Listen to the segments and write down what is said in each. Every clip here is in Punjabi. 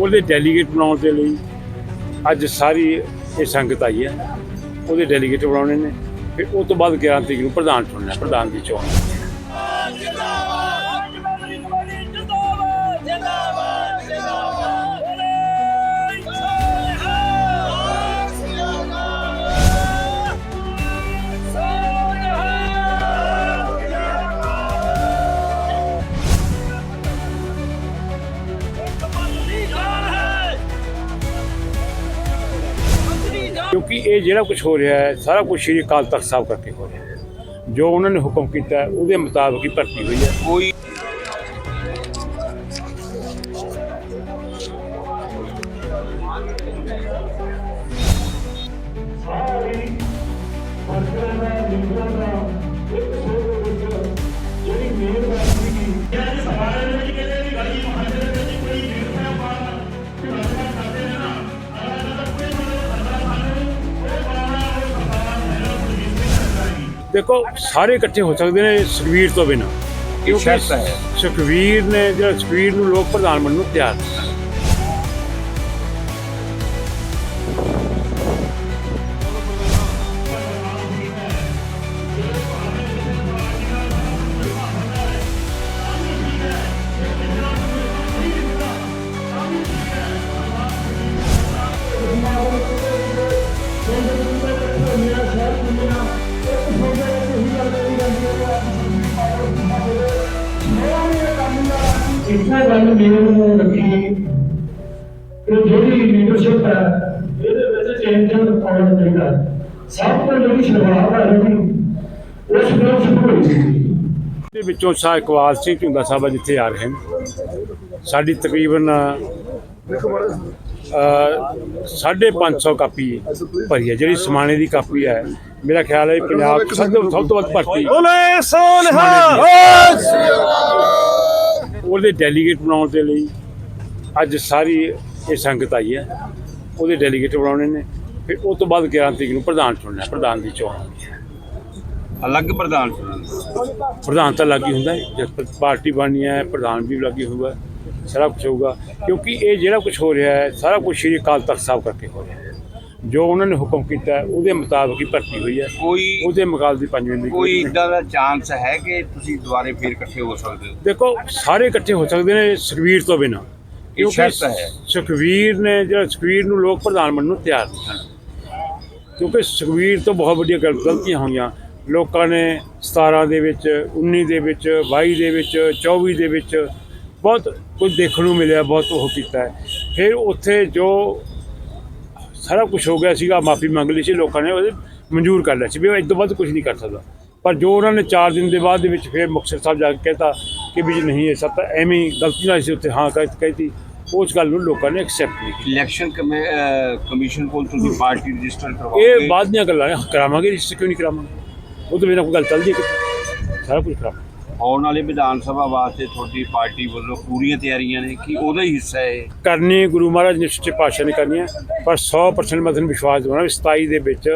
ਉਹਦੇ ਡੈਲੀਗੇਟ ਬਣਾਉਣ ਦੇ ਲਈ ਅੱਜ ਸਾਰੀ ਇਹ ਸੰਗਤ ਆਈ ਹੈ। ਉਹਦੇ ਡੈਲੀਗੇਟ ਬਣਾਉਣੇ ਨੇ। ਫਿਰ ਉਹ ਤੋਂ ਬਾਅਦ 11 ਤਰੀਕ ਨੂੰ ਪ੍ਰਧਾਨ ਚੁਣਨਾ ਪ੍ਰਧਾਨ ਦੀ ਚੋਣ। ਕਿਉਂਕਿ ਇਹ ਜਿਹੜਾ ਕੁਝ ਹੋ ਰਿਹਾ ਹੈ, ਸਾਰਾ ਕੁਝ ਸ਼੍ਰੀ ਅਕਾਲ ਤਖਤ ਸਾਹਿਬ ਕਰਕੇ ਹੋ ਰਿਹਾ ਜੋ ਉਹਨਾਂ ਨੇ ਹੁਕਮ ਕੀਤਾ ਉਹਦੇ ਮੁਤਾਬਕ ਹੀ ਭਰਤੀ ਹੋਈ ਹੈ। ਕੋਈ ਦੇਖੋ ਸਾਰੇ ਇਕੱਠੇ ਹੋ ਸਕਦੇ ਨੇ ਸੁਖਵੀਰ ਤੋਂ ਬਿਨਾਂ ਕਿਉਂਕਿ। ਸੁਖਵੀਰ ਨੇ ਜਿਹੜਾ ਸੁਖਵੀਰ ਨੂੰ ਲੋਕ ਪ੍ਰਧਾਨ ਬਣਨ ਨੂੰ ਤਿਆਰ ਇਤਨਾ ਗੱਲ ਮੇਰੇ ਨੂੰ ਲੱਗੀ ਕਿ ਜਿਹੜੀ ਲੀਡਰਸ਼ਿਪ ਹੈ ਇਹਦੇ ਵਿੱਚ ਚੇਂਜ ਆਉਣਾ ਚਾਹੀਦਾ। ਹੈ। ਸਭ ਤੋਂ ਜਿਹੜੀ ਸ਼ੁਰੂਆਤ ਹੈ ਜਿਹੜੀ ਉਸ ਨੂੰ ਸ਼ੁਰੂ ਹੋਈ ਸੀ। ਦੇ ਵਿੱਚੋਂ ਸ਼ਾਹ ਇਕਬਾਲ ਸਿੰਘ ਝੁੰਦਾ ਸਾਹਿਬ ਅੱਜ ਇੱਥੇ ਆ ਰਹੇ ਨੇ। ਸਾਡੀ ਤਕਰੀਬਨ ਸਾਢੇ 500 ਕਾਪੀ ਭਰੀ ਹੈ। ਜਿਹੜੀ ਸਮਾਣੇ ਦੀ ਕਾਪੀ ਹੈ ਮੇਰਾ ਖਿਆਲ ਹੈ ਪੰਜਾਬ 'ਚ ਸਭ ਤੋਂ ਸਭ ਤੋਂ ਵੱਧ ਭਰਤੀ ਬੋਲੇ ਸੋਨਹਾ ਉਹਦੇ ਡੈਲੀਗੇਟ ਬਣਾਉਣ ਦੇ ਲਈ ਅੱਜ ਸਾਰੀ ਇਹ ਸੰਗਤ ਆਈ ਹੈ। ਉਹਦੇ ਡੈਲੀਗੇਟ ਬਣਾਉਣੇ ਨੇ। ਫਿਰ ਉਹ ਤੋਂ ਬਾਅਦ 11 ਤਰੀਕ ਨੂੰ ਪ੍ਰਧਾਨ ਚੁਣਨਾ ਪ੍ਰਧਾਨ ਦੀ ਚੋਣ ਹੈ। ਅਲੱਗ ਪ੍ਰਧਾਨ ਚੁਣਨ ਪ੍ਰਧਾਨ ਤਾਂ ਲੱਗ ਹੀ ਹੁੰਦਾ ਹੈ। ਪਾਰਟੀ ਬਣਨੀ ਹੈ ਪ੍ਰਧਾਨ ਵੀ ਲੱਗੀ ਹੋਊਗਾ ਸਾਰਾ ਕੁਝ ਹੋਊਗਾ। ਕਿਉਂਕਿ ਇਹ ਜਿਹੜਾ ਕੁਝ ਹੋ ਰਿਹਾ ਹੈ ਸਾਰਾ ਕੁਝ ਸ਼੍ਰੀ ਅਕਾਲ ਤਖਤ ਸਾਹਿਬ ਕਰਕੇ ਹੋ ਰਿਹਾ ਹੈ। ਜੋ ਉਹਨਾਂ ਨੇ ਹੁਕਮ ਕੀਤਾ ਹੈ, ਉਹਦੇ ਮੁਤਾਬਕ ਹੀ ਭਰਤੀ ਹੋਈ ਹੈ। ਕੋਈ ਉਹਦੇ ਮੁਕਾਬਲੇ ਦੀ ਪੰਜਵੀਂ ਦੀ ਕੋਈ ਇਦਾਂ ਦਾ ਚਾਂਸ ਹੈ ਕਿ ਤੁਸੀਂ ਦੁਬਾਰੇ ਫੇਰ ਇਕੱਠੇ ਹੋ ਸਕਦੇ ਹੋ? ਦੇਖੋ ਸਾਰੇ ਇਕੱਠੇ ਹੋ ਸਕਦੇ ਨੇ ਸੁਖਵੀਰ ਤੋਂ ਬਿਨਾਂ। ਸ਼ਰਤ ਹੈ। ਸੁਖਵੀਰ ਨੇ ਜਿਹੜਾ ਸੁਖਵੀਰ ਨੂੰ ਲੋਕ ਪ੍ਰਧਾਨ ਬਣਨ ਨੂੰ ਤਿਆਰ ਨਹੀਂ ਹਨ ਕਿਉਂਕਿ ਸੁਖਵੀਰ ਤੋਂ ਬਹੁਤ ਵੱਡੀਆਂ ਗਲ- ਗਲਤੀਆਂ ਹੋਈਆਂ। ਲੋਕਾਂ ਨੇ 17 ਦੇ ਵਿੱਚ 19 ਦੇ ਵਿੱਚ 22 ਦੇ ਵਿੱਚ 24 ਦੇ ਵਿੱਚ ਬਹੁਤ ਕੁਝ ਦੇਖਣ ਨੂੰ ਮਿਲਿਆ ਬਹੁਤ ਉਹ ਕੀਤਾ ਹੈ। ਫਿਰ ਉੱਥੇ ਜੋ ਸਾਰਾ ਕੁਝ ਹੋ ਗਿਆ ਸੀਗਾ ਮਾਫੀ ਮੰਗ ਲਈ ਸੀ ਲੋਕਾਂ ਨੇ ਉਹਦੇ ਮਨਜ਼ੂਰ ਕਰ ਲਿਆ ਸੀ ਵੀ ਉਹ ਇਸ ਤੋਂ ਵੱਧ ਕੁਝ ਨਹੀਂ ਕਰ ਸਕਦਾ। ਪਰ ਜੋ ਉਹਨਾਂ ਨੇ 4 ਦਿਨ ਦੇ ਬਾਅਦ ਦੇ ਵਿੱਚ ਫਿਰ ਮੁਕਤਸਰ ਸਾਹਿਬ ਜਾ ਕੇ ਕਹਿਤਾ ਕਿ ਵੀ ਜੀ ਨਹੀਂ ਇਹ ਸਭ ਤਾਂ ਐਵੇਂ ਗਲਤੀ ਨਾਲ ਸੀ ਉੱਥੇ ਹਾਂ ਕਹਿ ਕਹਿਤੀ ਉਸ ਗੱਲ ਨੂੰ ਲੋਕਾਂ ਨੇ ਐਕਸੈਪਟ ਨਹੀਂ ਕੀਤਾ। ਇਲੈਕਸ਼ਨ ਕਮਿਸ਼ਨ ਕੋਲ ਤੁਸੀਂ ਪਾਰਟੀ ਰਜਿਸਟਰ ਕਰਵਾਓਗੇ? ਇਹ ਬਾਅਦ ਦੀਆਂ ਗੱਲਾਂ ਕਰਾਵਾਂਗੇ ਰਿਸ਼ਤੇ ਕਿਉਂ ਨਹੀਂ ਕਰਾਵਾਂਗੇ? ਉਹ ਤੋਂ ਬਿਨਾਂ ਕੋਈ ਗੱਲ ਚੱਲਦੀ ਹੈ ਸਾਰਾ ਕੁਝ ਕਰਾਵਾਂਗੇ। ਆਉਣ ਵਾਲੇ ਵਿਧਾਨ ਸਭਾ ਵਾਸਤੇ ਤੁਹਾਡੀ ਪਾਰਟੀ ਵੱਲੋਂ ਪੂਰੀਆਂ ਤਿਆਰੀਆਂ ਨੇ ਕਿ ਉਹਦਾ ਹੀ ਹਿੱਸਾ ਹੈ ਇਹ? ਕਰਨੀ ਗੁਰੂ ਮਹਾਰਾਜ ਨੇ ਸੱਚੇ ਪਾਤਸ਼ਾਹ ਨੇ ਕਰਨੀ ਹੈ ਪਰ 100% ਮੈਂ ਤੁਹਾਨੂੰ ਵਿਸ਼ਵਾਸ ਦਿਵਾਉਣਾ ਵੀ 27 ਦੇ ਵਿੱਚ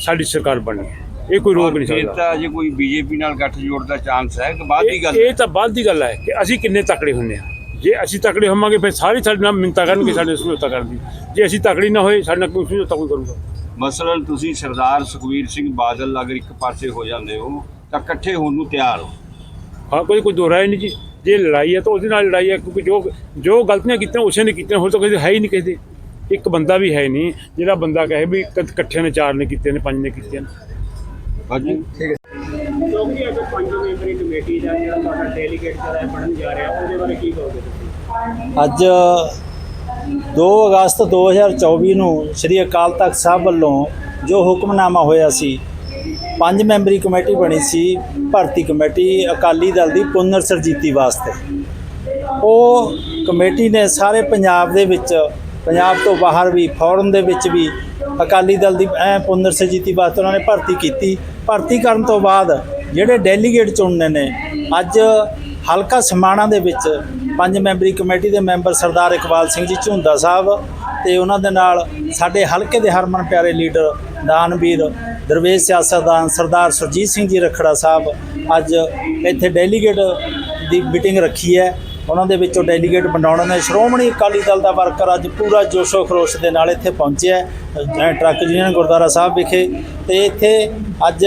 ਸਾਡੀ ਸਰਕਾਰ ਬਣਨੀ ਹੈ। ਇਹ ਕੋਈ ਰੋਕ ਨਹੀਂ ਸਕਦਾ। ਤਾਂ ਅਜੇ ਕੋਈ ਬੀਜੇਪੀ ਨਾਲ ਗੱਠਜੋੜ ਦਾ ਚਾਂਸ ਹੈ ਕਿ ਬਾਅਦ ਦੀ ਗੱਲ ਇਹ ਇਹ ਤਾਂ ਬਾਅਦ ਦੀ ਗੱਲ ਹੈ ਕਿ ਅਸੀਂ ਕਿੰਨੇ ਤਕੜੇ ਹੁੰਨੇ ਆ ਜੇ ਅਸੀਂ ਤਕੜੇ ਹੋਵਾਂਗੇ ਫਿਰ ਸਾਰੇ ਸਾਡੇ ਨਾਲ ਮਿੰਤਾ ਕਰਨਗੇ ਸਾਡੇ ਸਮਝੌਤਾ ਕਰਨ ਦੀ ਜੇ ਅਸੀਂ ਤਕੜੀ ਨਾ ਹੋਏ ਸਾਡੇ ਨਾਲ ਕੋਈ ਸਮਝੌਤਾ ਕੋਈ ਕਰੂਗਾ ਮਸਲਨ ਤੁਸੀਂ ਸਰਦਾਰ ਸੁਖਵੀਰ ਸਿੰਘ ਬਾਦਲ ਅਗਰ ਇੱਕ ਪਾਸੇ ਹੋ ਜਾਂਦੇ ਹੋ ਤਾਂ ਇਕੱਠੇ ਹੋਣ ਨੂੰ ਤਿਆਰ ਹੋ। ਹਾਂ ਕੋਈ ਕੋਈ ਦੋਰਾ ਨਹੀਂ ਜੀ। ਜੇ ਲੜਾਈ ਹੈ ਤਾਂ ਉਹਦੇ ਨਾਲ ਲੜਾਈ ਹੈ ਕਿਉਂਕਿ ਜੋ ਜੋ ਗਲਤੀਆਂ ਕੀਤੀਆਂ ਉਸੇ ਨੇ ਕੀਤੀਆਂ ਹੋਰ ਤਾਂ ਕਿਸੇ ਹੈ ਹੀ ਨਹੀਂ ਕਿਸੇ ਦੇ। ਇੱਕ ਬੰਦਾ ਵੀ ਹੈ ਨਹੀਂ ਜਿਹੜਾ ਬੰਦਾ ਕਹੇ ਵੀ ਇਕ- ਇਕੱਠਿਆਂ ਨੇ ਚਾਰ ਨੇ ਕੀਤੇ ਨੇ ਪੰਜ ਨੇ ਕੀਤੇ ਨੇ। ਹਾਂਜੀ। ਕਿਉਂਕਿ ਅੱਜ ਪੰਜ ਮੈਂਬਰੀ ਕਮੇਟੀ ਦਾ ਜਿਹੜਾ ਤੁਹਾਡਾ ਡੈਲੀਗੇਟ ਜਿਹੜਾ ਹੈ ਬਣਨ ਜਾ ਰਿਹਾ ਉਹਦੇ ਬਾਰੇ ਕੀ ਕਹੋਗੇ ਤੁਸੀਂ? ਅੱਜ 2 ਅਗਸਤ 2024 ਨੂੰ ਸ੍ਰੀ ਅਕਾਲ ਤਖਤ ਸਾਹਿਬ ਵੱਲੋਂ ਜੋ ਹੁਕਮਨਾਮਾ ਹੋਇਆ ਸੀ ਪੰਜ ਮੈਂਬਰੀ ਕਮੇਟੀ ਬਣੀ ਸੀ, ਭਰਤੀ ਕਮੇਟੀ ਅਕਾਲੀ ਦਲ ਦੀ ਪੁਨਰ ਸਰਜੀਤੀ ਵਾਸਤੇ। ਉਹ ਕਮੇਟੀ ਨੇ ਸਾਰੇ ਪੰਜਾਬ ਦੇ ਵਿੱਚ, ਪੰਜਾਬ ਤੋਂ ਬਾਹਰ ਵੀ ਫੋਰਮ ਦੇ ਵਿੱਚ ਵੀ ਅਕਾਲੀ ਦਲ ਦੀ ਐ ਪੁਨਰ ਸਰਜੀਤੀ ਵਾਸਤੇ ਉਹਨਾਂ ਨੇ ਭਰਤੀ ਕੀਤੀ। ਭਰਤੀ ਕਰਨ ਤੋਂ ਬਾਅਦ ਜਿਹੜੇ ਡੈਲੀਗੇਟ ਚੁਣਨੇ ਨੇ, ਅੱਜ ਹਲਕਾ ਸਮਾਣਾ ਦੇ ਵਿੱਚ ਪੰਜ ਮੈਂਬਰੀ ਕਮੇਟੀ ਦੇ ਮੈਂਬਰ ਸਰਦਾਰ ਇਕਬਾਲ ਸਿੰਘ ਜੀ ਝੁੰਦਾ ਸਾਹਿਬ ਤੇ ਉਹਨਾਂ ਦੇ ਨਾਲ ਸਾਡੇ ਹਲਕੇ ਦੇ ਹਰਮਨ ਪਿਆਰੇ ਲੀਡਰ ਦਾਨਵੀਰ ਦਰਵੇਸ਼ ਸਿਆਸਤਦਾਨ ਸਰਦਾਰ ਸੁਰਜੀਤ ਸਿੰਘ ਜੀ ਰਖੜਾ ਸਾਹਿਬ ਅੱਜ ਇੱਥੇ ਡੈਲੀਗੇਟ ਦੀ ਮੀਟਿੰਗ ਰੱਖੀ ਹੈ। ਉਹਨਾਂ ਦੇ ਵਿੱਚੋਂ ਡੈਲੀਗੇਟ ਵੰਡਾਉਣ ਨੇ। ਸ਼੍ਰੋਮਣੀ ਅਕਾਲੀ ਦਲ ਦਾ ਵਰਕਰ ਅੱਜ ਪੂਰਾ ਜੋਸ਼ੋ ਖਰੋਸ਼ ਦੇ ਨਾਲ ਇੱਥੇ ਪਹੁੰਚਿਆ ਹੈ, ਟਰੱਕ ਯੂਨੀਅਨ ਗੁਰਦੁਆਰਾ ਸਾਹਿਬ ਵਿਖੇ। ਤੇ ਇੱਥੇ ਅੱਜ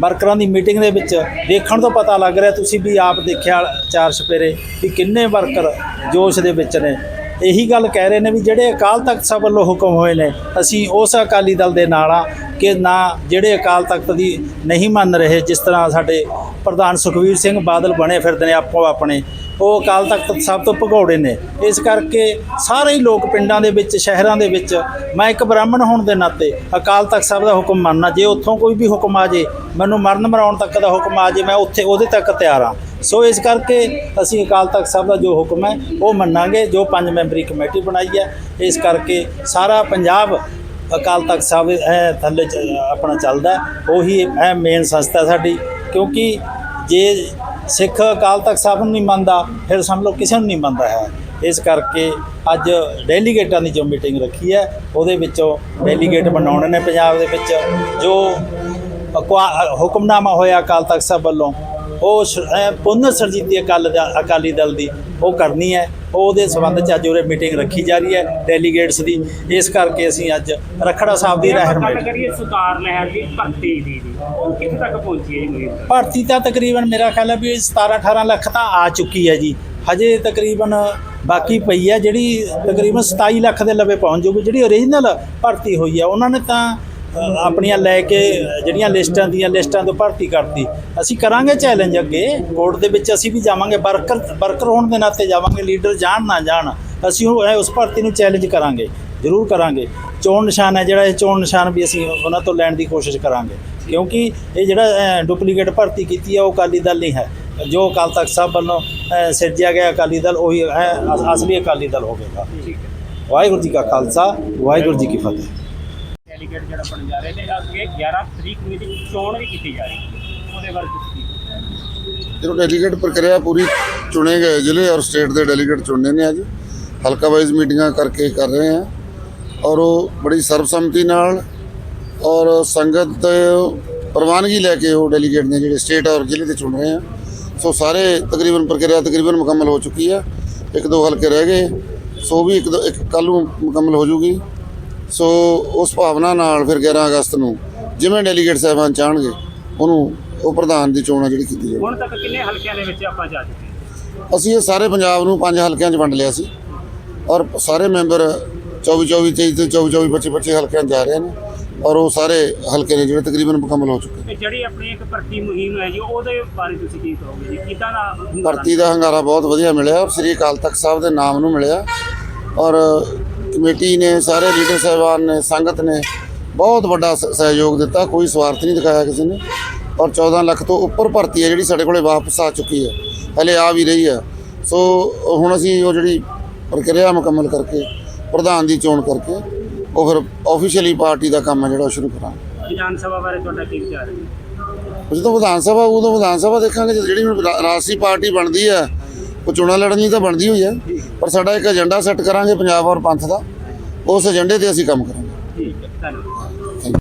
ਵਰਕਰਾਂ ਦੀ ਮੀਟਿੰਗ ਦੇ ਵਿੱਚ ਦੇਖਣ ਤੋਂ ਪਤਾ ਲੱਗ ਰਿਹਾ ਤੁਸੀਂ ਵੀ ਆਪ ਦੇਖਿਆ ਚਾਰ ਸਪੇਰੇ ਵੀ ਕਿੰਨੇ ਵਰਕਰ ਜੋਸ਼ ਦੇ ਵਿੱਚ ਨੇ। ਇਹੀ ਗੱਲ ਕਹਿ ਰਹੇ ਨੇ ਵੀ ਜਿਹੜੇ ਅਕਾਲ ਤਖਤ ਸਾਹਿਬ ਵੱਲੋਂ ਹੁਕਮ ਹੋਏ ਨੇ, ਅਸੀਂ ਉਸ ਅਕਾਲੀ ਦਲ ਦੇ ਨਾਲ ਆ ਕਿ ਨਾ ਜਿਹੜੇ ਅਕਾਲ ਤਖਤ ਦੀ ਨਹੀਂ ਮੰਨ ਰਹੇ, ਜਿਸ ਤਰ੍ਹਾਂ ਸਾਡੇ ਪ੍ਰਧਾਨ ਸੁਖਵੀਰ ਸਿੰਘ ਬਾਦਲ ਬਣੇ ਫਿਰਦੇ ਨੇ ਆਪੋ ਆਪਣੇ ਉਹ ਅਕਾਲ ਤਖਤ ਸਾਹਿਬ ਤੋਂ ਭਗੌੜੇ ਨੇ। ਇਸ ਕਰਕੇ ਸਾਰੇ ਹੀ ਲੋਕ ਪਿੰਡਾਂ ਦੇ ਵਿੱਚ, ਸ਼ਹਿਰਾਂ ਦੇ ਵਿੱਚ, ਮੈਂ ਇੱਕ ਬ੍ਰਾਹਮਣ ਹੋਣ ਦੇ ਨਾਤੇ ਅਕਾਲ ਤਖਤ ਸਾਹਿਬ ਦਾ ਹੁਕਮ ਮੰਨਣਾ, ਜੇ ਉੱਥੋਂ ਕੋਈ ਵੀ ਹੁਕਮ ਆ ਜੇ, ਮੈਨੂੰ ਮਰਨ ਮਰਾਉਣ ਤੱਕ ਦਾ ਹੁਕਮ ਆ ਜੇ, ਮੈਂ ਉੱਥੇ ਉਹਦੇ ਤੱਕ ਤਿਆਰ ਹਾਂ। ਸੋ ਇਸ ਕਰਕੇ ਅਸੀਂ ਅਕਾਲ ਤਖਤ ਸਾਹਿਬ ਦਾ ਜੋ ਹੁਕਮ ਹੈ, ਉਹ ਮੰਨਾਂਗੇ, ਜੋ ਪੰਜ ਮੈਂਬਰੀ ਕਮੇਟੀ ਬਣਾਈ ਹੈ। ਇਸ ਕਰਕੇ ਸਾਰਾ ਪੰਜਾਬ ਅਕਾਲ ਤਖਤ ਸਾਹਿਬ ਇਹ ਥੱਲੇ ਆਪਣਾ ਚੱਲਦਾ ਉਹੀ ਇਹ ਮੇਨ ਸੰਸਥਾ ਸਾਡੀ, ਕਿਉਂਕਿ ਜੇ ਸਿੱਖ ਅਕਾਲ ਤਖਤ ਸਾਹਿਬ ਨੂੰ ਨਹੀਂ ਮੰਨਦਾ, ਫਿਰ ਸਮਝ ਲਓ ਕਿਸੇ ਨੂੰ ਨਹੀਂ ਮੰਨਦਾ ਹੈ। ਇਸ ਕਰਕੇ ਅੱਜ ਡੈਲੀਗੇਟਾਂ ਦੀ ਜੋ ਮੀਟਿੰਗ ਰੱਖੀ ਹੈ, ਉਹਦੇ ਵਿੱਚੋਂ ਡੈਲੀਗੇਟ ਬਣਾਉਣੇ ਨੇ ਪੰਜਾਬ ਦੇ ਵਿੱਚ, ਜੋ ਹੁਕਮਨਾਮਾ ਹੋਇਆ ਅਕਾਲ ਤਖਤ ਸਾਹਿਬ ਵੱਲੋਂ। ਉਹ ਪੁਨਰ ਸਰਜੀਤੀ ਅਕਾਲ ਅਕਾਲੀ ਦਲ ਦੀ ਉਹ ਕਰਨੀ ਹੈ। ਉਹਦੇ ਸੰਬੰਧ ਚ ਅੱਜ ਉਰੇ ਮੀਟਿੰਗ ਰੱਖੀ ਜਾ ਰਹੀ ਹੈ ਡੈਲੀਗੇਟਸ ਦੀ। ਇਸ ਕਰਕੇ ਅਸੀਂ ਅੱਜ ਰਖੜਾ ਸਾਹਿਬ ਦੀ ਰਹਿਨਮਾਈ ਗੱਲ ਕਰੀਏ ਸੁਧਾਰ ਲਹਿਰ ਦੀ ਭਰਤੀ ਦੀ ਦੀ ਉਹ ਕਿੱਥੇ ਤੱਕ ਪਹੁੰਚੀ ਹੈ ਜੀ ਮੁਹਿੰਮ ਭਰਤੀ ਤਾਂ ਤਕਰੀਬਨ ਮੇਰਾ ਖਿਆਲ ਹੈ ਵੀ 17 18 ਲੱਖ ਤਾਂ ਆ ਚੁੱਕੀ ਹੈ ਜੀ। ਹਜੇ ਤਕਰੀਬਨ ਬਾਕੀ ਪਈ ਹੈ ਜਿਹੜੀ ਤਕਰੀਬਨ 27 ਲੱਖ ਦੇ ਲਵੇ ਪਹੁੰਚ ਜੂਗੀ ਜਿਹੜੀ ਓਰੀਜਨਲ ਭਰਤੀ ਹੋਈ ਹੈ ਉਹਨਾਂ ਨੇ ਤਾਂ ਆਪਣੀਆਂ ਲੈ ਕੇ ਜਿਹੜੀਆਂ ਲਿਸਟਾਂ ਦੀਆਂ ਲਿਸਟਾਂ ਤੋਂ ਭਰਤੀ ਕਰਤੀ। ਅਸੀਂ ਕਰਾਂਗੇ ਚੈਲੰਜ ਅੱਗੇ। ਕੋਰਟ ਦੇ ਵਿੱਚ ਅਸੀਂ ਵੀ ਜਾਵਾਂਗੇ ਵਰਕਰ ਵਰਕਰ ਹੋਣ ਦੇ ਨਾਤੇ ਜਾਵਾਂਗੇ ਲੀਡਰ ਜਾਣ ਨਾ ਜਾਣ ਅਸੀਂ ਉਹ ਉਸ ਭਰਤੀ ਨੂੰ ਚੈਲੰਜ ਕਰਾਂਗੇ। ਜ਼ਰੂਰ ਕਰਾਂਗੇ। ਚੋਣ ਨਿਸ਼ਾਨ ਹੈ ਜਿਹੜਾ ਇਹ ਚੋਣ ਨਿਸ਼ਾਨ ਵੀ ਅਸੀਂ ਉਹਨਾਂ ਤੋਂ ਲੈਣ ਦੀ ਕੋਸ਼ਿਸ਼ ਕਰਾਂਗੇ। ਕਿਉਂਕਿ ਇਹ ਜਿਹੜਾ ਡੁਪਲੀਕੇਟ ਭਰਤੀ ਕੀਤੀ ਹੈ ਉਹ ਅਕਾਲੀ ਦਲ ਨਹੀਂ ਹੈ। ਜੋ ਅਕਾਲ ਤਖਤ ਸਾਹਿਬ ਵੱਲੋਂ ਸਿਰਜਿਆ ਗਿਆ ਅਕਾਲੀ ਦਲ ਉਹੀ ਅਸਲੀ ਅਕਾਲੀ ਦਲ ਹੋਵੇਗਾ ਵਾਹਿਗੁਰੂ ਜੀ ਕਾ ਖਾਲਸਾ ਵਾਹਿਗੁਰੂ ਜੀ ਕੀ ਫਤਿਹ। ਡੈਲੀਗੇਟ ਜਿਹੜਾ ਬਣ ਜਾ ਰਹੇ ਤੇ ਅੱਗੇ 11 ਤਰੀਕ ਨੂੰ ਇਹਦੀ ਚੋਣ ਵੀ ਕੀਤੀ ਜਾ ਰਹੀ ਹੈ। ਉਹਦੇ ਬਾਰੇ ਤੁਸੀਂ ਜਦੋਂ ਡੈਲੀਗੇਟ ਪ੍ਰਕਿਰਿਆ ਪੂਰੀ ਚੁਣੇ ਗਏ ਜ਼ਿਲ੍ਹੇ ਔਰ ਸਟੇਟ ਦੇ ਡੈਲੀਗੇਟ ਚੁਣਨੇ ਨੇ ਅੱਜ। ਹਲਕਾ ਵਾਈਜ਼ ਮੀਟਿੰਗਾਂ ਕਰਕੇ ਕਰ ਰਹੇ ਆ ਔਰ ਉਹ ਬੜੀ ਸਰਬਸੰਮਤੀ ਨਾਲ ਔਰ ਸੰਗਤ ਪ੍ਰਵਾਨਗੀ ਲੈ ਕੇ ਉਹ ਡੈਲੀਗੇਟ ਨੇ ਜਿਹੜੇ ਸਟੇਟ ਔਰ ਜ਼ਿਲ੍ਹੇ ਦੇ ਚੁਣ ਰਹੇ ਆ ਸੋ ਸਾਰੇ ਤਕਰੀਬਨ ਪ੍ਰਕਿਰਿਆ ਤਕਰੀਬਨ ਮੁਕੰਮਲ ਹੋ ਚੁੱਕੀ ਆ ਇੱਕ ਦੋ ਹਲਕੇ ਰਹਿ ਗਏ। ਸੋ ਵੀ ਇੱਕ ਦੋ ਇੱਕ ਕੱਲ੍ਹ ਨੂੰ ਮੁਕੰਮਲ ਹੋ ਜੂਗੀ। ਸੋ ਉਸ ਭਾਵਨਾ ਨਾਲ ਫਿਰ 11 ਅਗਸਤ ਨੂੰ ਜਿਵੇਂ ਡੈਲੀਗੇਟ ਸਾਹਿਬਾਨ ਚਾਹਣਗੇ ਉਹਨੂੰ ਉਹ ਪ੍ਰਧਾਨ ਦੀ ਚੋਣ ਆ ਜਿਹੜੀ ਕੀਤੀ ਜਾਵੇ ਹੁਣ ਤੱਕ ਕਿੰਨੇ ਹਲਕਿਆਂ ਦੇ ਵਿੱਚ ਆਪਾਂ ਜਾ ਚੁੱਕੇ? ਅਸੀਂ ਇਹ ਸਾਰੇ ਪੰਜਾਬ ਨੂੰ ਪੰਜ ਹਲਕਿਆਂ 'ਚ ਵੰਡ ਲਿਆ ਸੀ ਔਰ ਸਾਰੇ ਮੈਂਬਰ 24 24 23 ਤੇ 24 24 25 25 ਹਲਕਿਆਂ ਜਾ ਰਹੇ ਨੇ ਔਰ ਉਹ ਸਾਰੇ ਹਲਕੇ ਨੇ ਜਿਹੜੇ ਤਕਰੀਬਨ ਮੁਕੰਮਲ ਹੋ ਚੁੱਕੇ ਤੇ ਜਿਹੜੀ ਆਪਣੀ ਇੱਕ ਭਰਤੀ ਮੁਹਿੰਮ ਹੈ ਜੀ ਉਹਦੇ ਬਾਰੇ ਤੁਸੀਂ ਕੀ ਕਹੋਗੇ ਜੀ? ਕਿੱਦਾਂ ਦਾ ਭਰਤੀ ਦਾ ਹੰਗਾਰਾ ਬਹੁਤ ਵਧੀਆ ਮਿਲਿਆ ਸ੍ਰੀ ਅਕਾਲ ਤਖਤ ਸਾਹਿਬ ਦੇ ਨਾਮ ਨੂੰ ਮਿਲਿਆ ਔਰ ਕਮੇਟੀ ਨੇ ਸਾਰੇ ਲੀਡਰ ਸਾਹਿਬਾਨ ਨੇ ਸੰਗਤ ਨੇ ਬਹੁਤ ਵੱਡਾ ਸਹਿਯੋਗ ਦਿੱਤਾ ਕੋਈ ਸਵਾਰਥ ਨਹੀਂ ਦਿਖਾਇਆ ਕਿਸੇ ਨੇ। ਔਰ 14 ਲੱਖ ਤੋਂ ਉੱਪਰ ਭਰਤੀ ਹੈ ਜਿਹੜੀ ਸਾਡੇ ਕੋਲੇ ਵਾਪਸ ਆ ਚੁੱਕੀ ਹੈ। ਹਲੇ ਆ ਵੀ ਰਹੀ ਹੈ। ਸੋ ਹੁਣ ਅਸੀਂ ਉਹ ਜਿਹੜੀ ਪ੍ਰਕਿਰਿਆ ਮੁਕੰਮਲ ਕਰਕੇ ਪ੍ਰਧਾਨ ਦੀ ਚੋਣ ਕਰਕੇ ਉਹ ਫਿਰ ਆਫੀਸ਼ੀਅਲੀ ਪਾਰਟੀ ਦਾ ਕੰਮ ਹੈ ਜਿਹੜਾ ਸ਼ੁਰੂ ਕਰਾਂਗੇ। ਵਿਧਾਨ ਸਭਾ ਬਾਰੇ ਤੁਹਾਡਾ ਕੀ ਵਿਚਾਰ ਹੈ? ਜਦੋਂ ਵਿਧਾਨ ਸਭਾ ਉਦੋਂ ਵਿਧਾਨ ਸਭਾ ਦੇਖਾਂਗੇ ਜਿਹੜੀ ਹੁਣ ਰਾਸ਼ਟਰੀ ਪਾਰਟੀ ਬਣਦੀ ਹੈ ਉਹ ਚੋਣਾਂ ਲੜਨ ਲਈ ਤਾਂ ਬਣਦੀ ਹੋਈ ਹੈ ਪਰ ਸਾਡਾ ਇੱਕ ਏਜੰਡਾ ਸੈੱਟ ਕਰਾਂਗੇ ਪੰਜਾਬ ਔਰ ਪੰਥ ਦਾ। ਉਸ ਏਜੰਡੇ ਤੇ ਅਸੀਂ ਕੰਮ ਕਰਾਂਗੇ। ਠੀਕ ਹੈ ਧੰਨਵਾਦ।